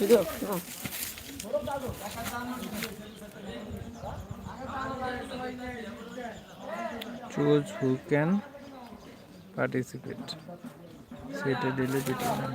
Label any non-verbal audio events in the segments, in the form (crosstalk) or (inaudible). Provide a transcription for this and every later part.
হ্যাঁ। choose who can participate set a daily deadline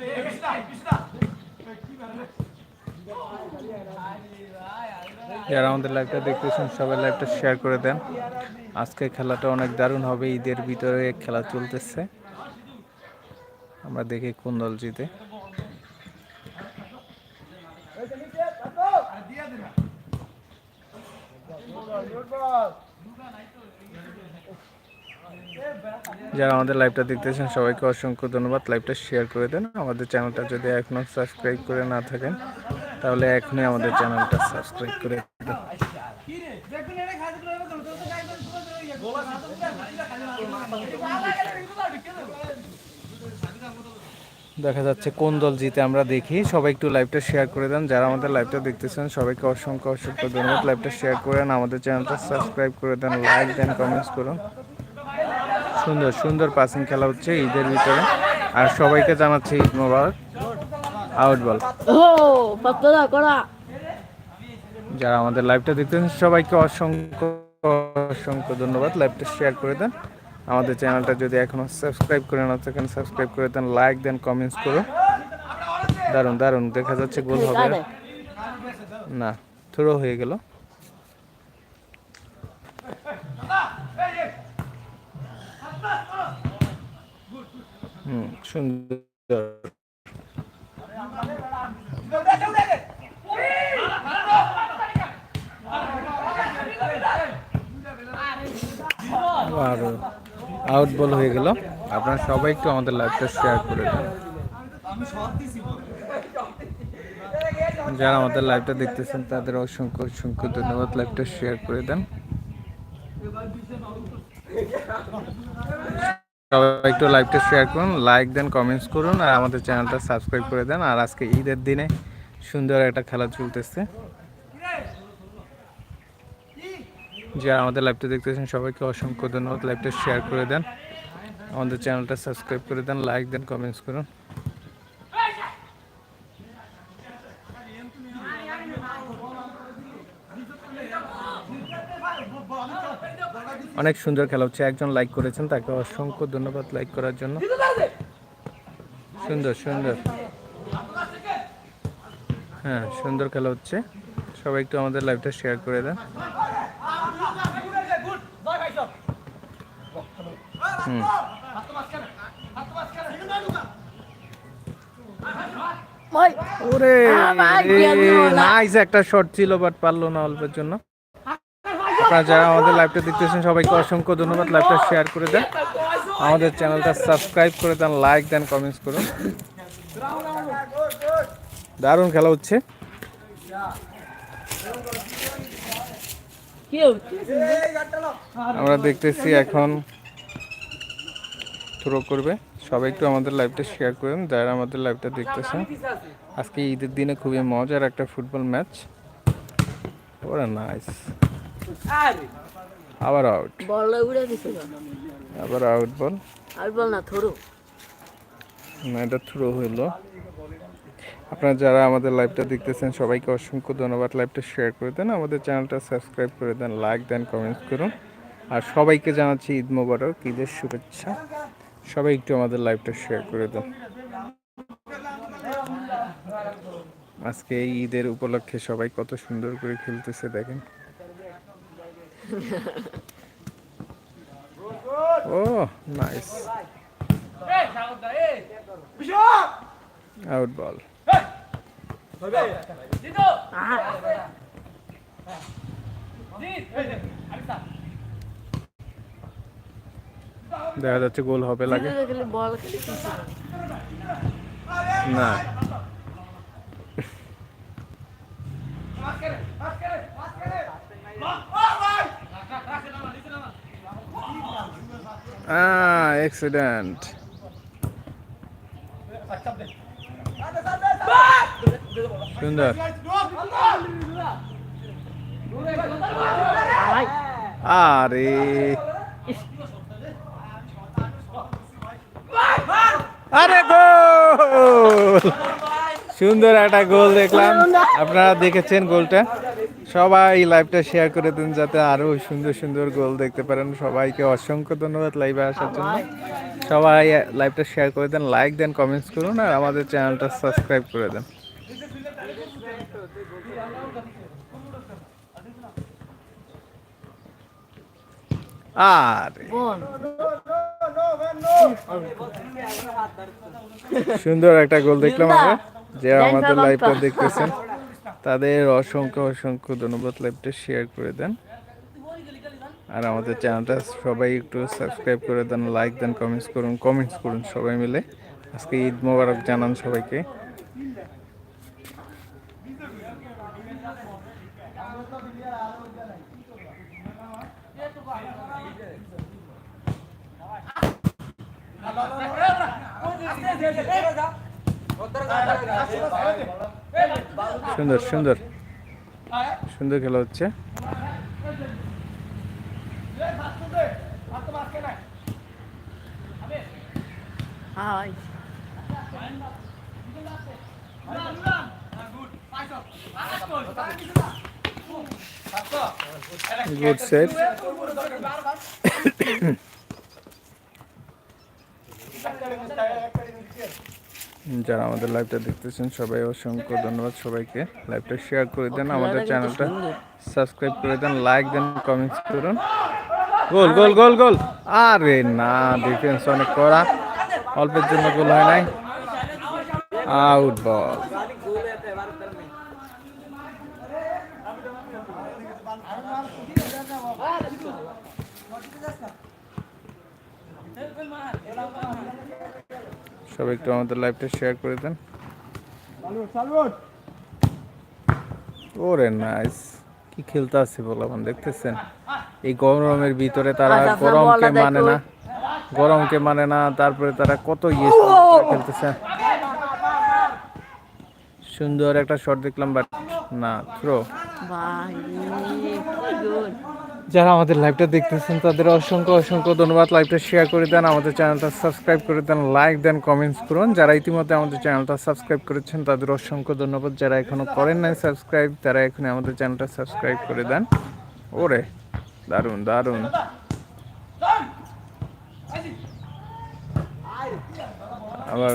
Bismillah, bismillah. যারা আমাদের লাইভটা দেখতেছেন, সবাই লাইভটা শেয়ার করে দেন। আজকে খেলাটা অনেক দারুণ হবে, ঈদের ভিতরে খেলা চলতেছে। আমরা দেখি কোন দল জিতে। যারা আমাদের লাইভটা দেখতেছেন, সবাইকে অসংখ্য ধন্যবাদ। লাইভটা শেয়ার করে দেন। আমাদের চ্যানেলটা যদি এখনও সাবস্ক্রাইব করে না থাকেন তাহলে এখনই আমাদের চ্যানেলটা সাবস্ক্রাইব করে দেখা যাচ্ছে কোন দল জিতে আমরা দেখি। সবাই একটু লাইভটা শেয়ার করে দেন। যারা আমাদের লাইভটা দেখতেছেন, সবাইকে অসংখ্য অসংখ্য ধন্যবাদ। লাইভটা শেয়ার করেন আমাদের চ্যানেলটা সাবস্ক্রাইব করে দেন লাইক দেন কমেন্টস করুন। সুন্দর সুন্দর পাসিং খেলা হচ্ছে ঈদের ভিতরে। আর সবাইকে জানাচ্ছি ঈদ মোবারক। আউট বল। ও পাতলা করা। যারা আমাদের লাইভটা দেখতেছেন সবাইকে অসংখ্য অসংখ্য ধন্যবাদ। লাইভটা শেয়ার করে দেন। আমাদের চ্যানেলটা যদি এখনও সাবস্ক্রাইব করে না থাকেন সাবস্ক্রাইব করে দেন লাইক দেন কমেন্টস করুন। দারুণ দারুণ দেখা যাচ্ছে গোল হবে। কারে না থ্রো হয়ে গেল। হুম সুন্দর। আর আউট বল হয়ে গেল। আপনারা সবাই একটু আমাদের লাইভটা শেয়ার করে দেন। যারা আমাদের লাইভটা দেখতেছেন, তাদের অসংখ্য অসংখ্য ধন্যবাদ লাইভটা শেয়ার করে দেন। সবাই একটু লাইভটা শেয়ার করুন লাইক দেন কমেন্টস করুন, আর আমাদের চ্যানেলটা সাবস্ক্রাইব করে দেন। আর আজকে ঈদের দিনে সুন্দর একটা খেলা চলতেছে। যারা আমাদের লাইভটা দেখতেছেন, সবাইকে অসংখ্য ধন্যবাদ। লাইভটা শেয়ার করে দেন। আমাদের চ্যানেলটা সাবস্ক্রাইব করে দেন লাইক দেন কমেন্টস করুন। অনেক সুন্দর খেলা হচ্ছে। একজন লাইক করেছেন তাকে অসংখ্য ধন্যবাদ লাইক করার জন্য। সুন্দর সুন্দর। হ্যাঁ সুন্দর খেলা হচ্ছে। সবাই একটু আমাদের লাইভটা শেয়ার করে দেন। হুম। ওরে নাইস একটা শট ছিল বাট পারল না অল্পের জন্য। আপনারা যারা আমাদের লাইভটা দেখতেছেন, সবাইকে অসংখ্য ধন্যবাদ লাইভটা শেয়ার করে দেন। আমাদের চ্যানেলটা সাবস্ক্রাইব করে দেন লাইক দেন কমেন্টস করুন। দারুণ খেলা হচ্ছে। আমরা দেখতেছি এখন থ্রো করবে। সবাই একটু আমাদের লাইভটা শেয়ার করেন যারা আমাদের লাইভটা দেখতেছেন। আজকে ঈদের দিনে খুবই মজার একটা ফুটবল ম্যাচ ওরা নাইস আবার আউট বল উড়ে দিছে আবার আউট বল। আর বল না থরু না এটা থ্রো হইল। আপনারা যারা আমাদের লাইভটা দেখতেছেন সবাইকে অসংখ্য ধন্যবাদ লাইভটা শেয়ার করে দেন। আমাদের চ্যানেলটা সাবস্ক্রাইব করে দেন লাইক দেন কমেন্টস করুন। আর সবাইকে জানাচ্ছি ঈদ মোবারক ঈদের শুভেচ্ছা। সবাই একটু আমাদের লাইভটা শেয়ার করে দেন। আজকে এই ঈদের উপলক্ষে সবাই কত সুন্দর করে খেলতেছে দেখেন। ও নাইস আউট বল দেখা যাচ্ছে গোল হবে লাগে। বল না। Accident. সুন্দর। আরে। আরে গোল। সুন্দর একটা গোল দেখলাম। আপনারা দেখেছেন গোলটা? সবাই লাইভটা শেয়ার করে দিন যাতে আরও সুন্দর সুন্দর গোল দেখতে পারেন। সবাইকে অসংখ্য ধন্যবাদ লাইভে আসার জন্য। সবাই। লাইভটা শেয়ার করে দেন লাইক দেন কমেন্টস করুন আর আমাদের চ্যানেলটা সাবস্ক্রাইব করে দেন। আর। সুন্দর একটা গোল দেখলাম আমরা। যে আমাদের লাইভটা দেখতেছেন। তাদের অসংখ্য অসংখ্য ধন্যবাদ লাইভটা শেয়ার করে দেন আর আমাদের চ্যানেলটা সবাই একটু সাবস্ক্রাইব করে দেন লাইক দেন কমেন্টস করুন কমেন্টস করুন সবাই মিলে আজকে ঈদ মোবারক জানান সবাইকে সুন্দর সুন্দর। সুন্দর খেলা হচ্ছে। গুড সেট (coughs) যারা আমাদের লাইভটা দেখতেছেন সবাই অসংখ্য ধন্যবাদ সবাইকে। লাইভটা শেয়ার করে দেন আমাদের চ্যানেলটা সাবস্ক্রাইব করে দেন লাইক দেন কমেন্টস করুন। গোল গোল গোল গোল। আরে না ডিফেন্স অনেক করা অল্পের জন্য গোল হয় নাই। আউট বল সবাই একটু আমাদের লাইভটা শেয়ার করে দেন। ওরে নাইস কি খেলতে আছে বলাবান দেখতেছেন? এই গরমের ভিতরে তারা আচ্ছা, আচ্ছা, গরমকে মানে না গরমকে মানে না তারপরে তারা কত ইয়ে খেলতেছে সুন্দর একটা শট দেখলাম বাট না থ্রো ভাই যারা আমাদের লাইভটা দেখতেছেন, তাদের অসংখ্য অসংখ্য ধন্যবাদ। লাইভটা শেয়ার করে দেন, আমাদের চ্যানেলটা সাবস্ক্রাইব করে দেন লাইক দেন কমেন্টস করুন। যারা ইতিমধ্যে আমাদের চ্যানেলটা সাবস্ক্রাইব করেছেন, তাদের অসংখ্য ধন্যবাদ। যারা এখনও করেন নাই সাবস্ক্রাইব তারা এখন আমাদের চ্যানেলটা সাবস্ক্রাইব করে দেন। ওরে, দারুণ দারুণ। আবার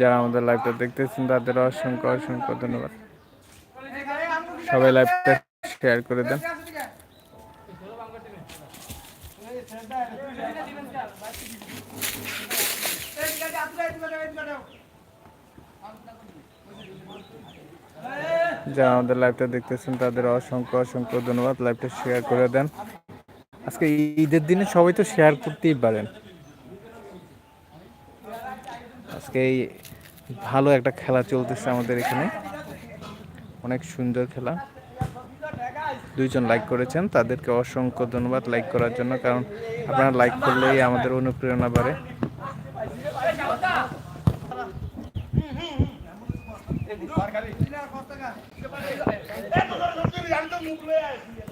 যারা আমাদের লাইভটা দেখতেছেন, তাদের অসংখ্য অসংখ্য ধন্যবাদ। সবাই লাইভটা শেয়ার করে দেন। যারা আমাদের লাইভটা দেখতেছেন, তাদের অসংখ্য অসংখ্য ধন্যবাদ। লাইভটা শেয়ার করে দেন। আজকে ঈদের দিনে সবাই তো শেয়ার করতেই পারেন। আজকে এই ভালো একটা খেলা চলতেছে আমাদের এখানে। অনেক সুন্দর খেলা। দুইজন লাইক করেছেন, তাদেরকে অসংখ্য ধন্যবাদ লাইক করার জন্য, কারণ আপনারা লাইক করলেই আমাদের অনুপ্রেরণা বাড়ে। ওই।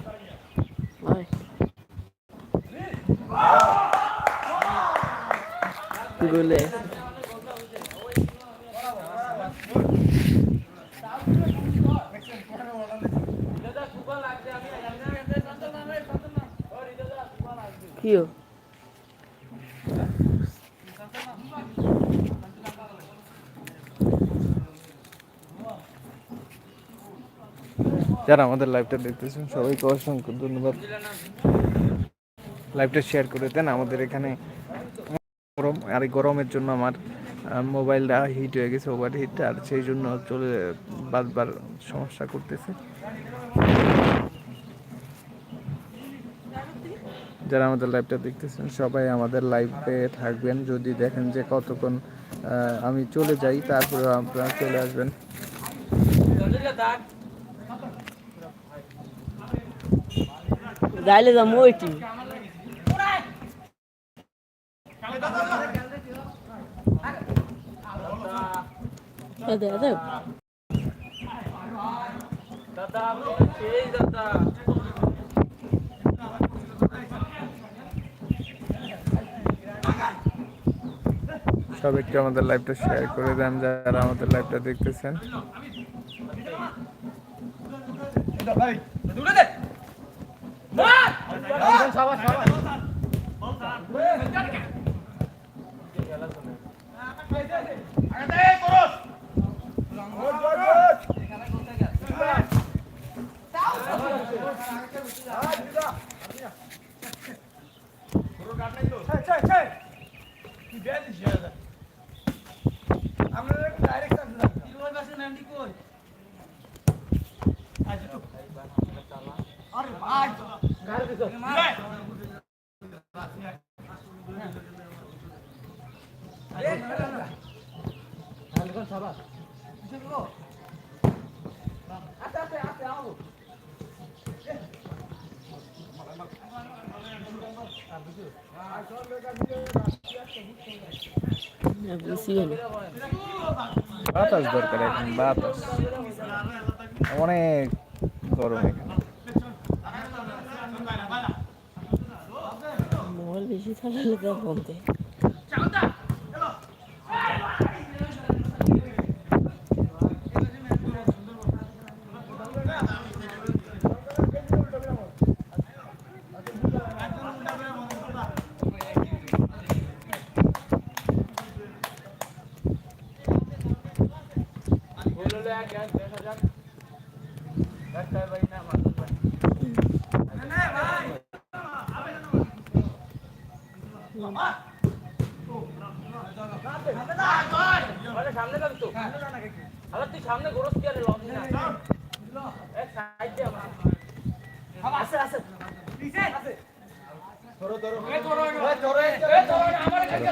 যারা আমাদের লাইভটা দেখতেছেন সবাইকে অসংখ্য ধন্যবাদ। লাইভটা শেয়ার করে দেন। আমাদের এখানে আর এই গরমের জন্য আমার মোবাইলটা হিট হয়ে গেছে ওভার হিট আর সেই জন্য চলে বারবার সমস্যা করতেছে। যারা আমাদের লাইভটা দেখতেছেন, সবাই আমাদের লাইভে থাকবেন। যদি দেখেন যে কতক্ষণ আমি চলে যাই, তারপরে আপনারা চলে আসবেন। যাইলে যাম ওইটি আদে আদে সব একটু আমাদের লাইভটা শেয়ার করে দেন যারা আমাদের লাইভটা দেখতেছেন বুঝছি না বাতাস দরকার এখন বাতাস। অনেক গরম এখানে। বেশি তো কমতে সামনে গোরস কি আরে লস না এক সাইড দে আমার আছে আছে আছে ধরো ধরো এ ধরো এ ধরো এ ধরো আমার কাছে